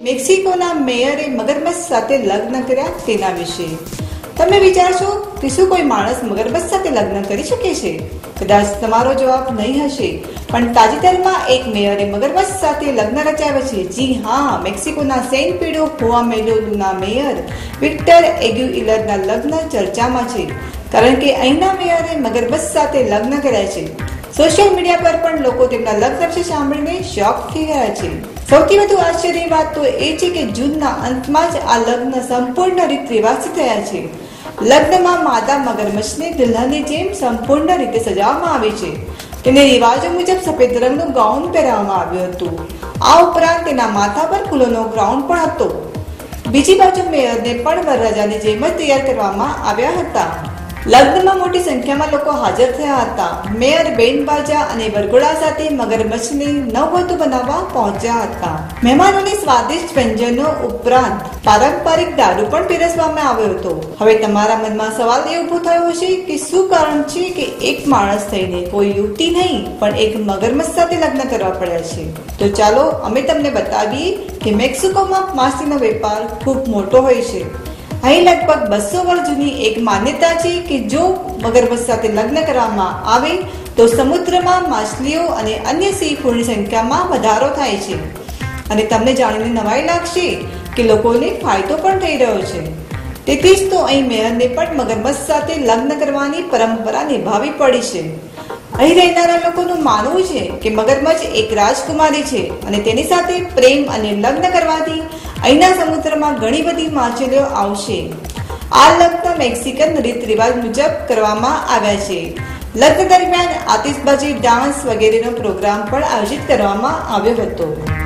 મેક્સિકોના મેયરે મગરમચ્છ સાથે લગ્ન કર્યા તેના વિશે. તમે વિચારશો કે શું કોઈ માણસ મગરમચ્છ સાથે લગ્ન કરી શકે છે? કદાચ તમારો જવાબ નહીં હશે, પણ તાજેતરમાં એક મેયરે મગરમચ્છ સાથે લગ્ન રચાવ્યા છે. જી હા, મેક્સિકોના સેન્ટ પીડો હુઆમેલોના મેયર વિક્ટર એગ્યુઇલરના લગ્ન ચર્ચામાં છે. કારણ કે અહીંના મેયરે મગરમચ્છ સાથે લગ્ન કર્યા છે. સોશિયલ મીડિયા પર પણ લોકો તેમના લગ્ન સાંભળીને શોક થઈ ગયા છે. સૌથી વધુ આશ્ચર્યની વાત તો એ છે કે જૂનના અંતમાં જ આ લગ્ન સંપૂર્ણ રીત રિવાજથી થયા છે. લગ્નમાં માદા મગરમચ્છને દુલ્હનની જેમ સંપૂર્ણ રીતે સજાવવામાં આવી છે. તેને રિવાજો મુજબ સફેદ રંગનું ગાઉન પહેરાવવામાં આવ્યું હતું. આ ઉપરાંત તેના માથા પર ફૂલોનો ગ્રાઉન્ડ પણ હતો. બીજી બાજુ મેયરને પણ વરરાજાની જેમ જ તૈયાર કરવામાં આવ્યા હતા. લગ્નમાં મોટી સંખ્યામાં લોકો હાજર થયા હતા. મેયર બેન બાજા અને વરઘોડા સાથે મગરમચ્છને નવવધુ બનાવવા પહોંચ્યા હતા. મહેમાનોને સ્વાદિષ્ટ વ્યંજનો ઉપરાંત પારંપરિક દારૂ પણ પીરસવામાં આવ્યો હતો. હવે તમારા મનમાં સવાલ એ ઊભો થયો હશે કે શું કારણ છે કે એક માણસ થઈને કોઈ યુવતી નહીં, પણ એક મગરમચ્છ સાથે લગ્ન કરવા પડ્યા છે? તો ચાલો અમે તમને બતાવીએ કે મેક્સિકોમાં માછલીનો વેપાર ખૂબ મોટો હોય છે. અહીં લગભગ બસો વર્ષ જૂની એક માન્યતા છે કે જો મગરમચ્છ સાથે લગ્ન કરવામાં આવે, તો સમુદ્રમાં માછલીઓ અને અન્ય સી ફૂડની સંખ્યામાં વધારો થાય છે. અને તમને જાણીને નવાઈ લાગશે કે લોકોને ફાયદો પણ થઈ રહ્યો છે. તેથી જ તો અહીં મેયરને પણ મગરમચ્છ સાથે લગ્ન કરવાની પરંપરા નિભાવી પડી છે. અહીં રહેનારા લોકોનું માનવું છે કે મગરમચ્છ એક રાજકુમારી છે અને તેની સાથે પ્રેમ અને લગ્ન કરવાથી અહીંના સમુદ્રમાં ઘણી બધી માછલીઓ આવશે. આ લગ્ન મેક્સિકન રીત રિવાજ મુજબ કરવામાં આવ્યા છે. લગ્ન દરમિયાન આતિશબાજી, ડાન્સ વગેરેનો પ્રોગ્રામ પણ આયોજિત કરવામાં આવ્યો હતો.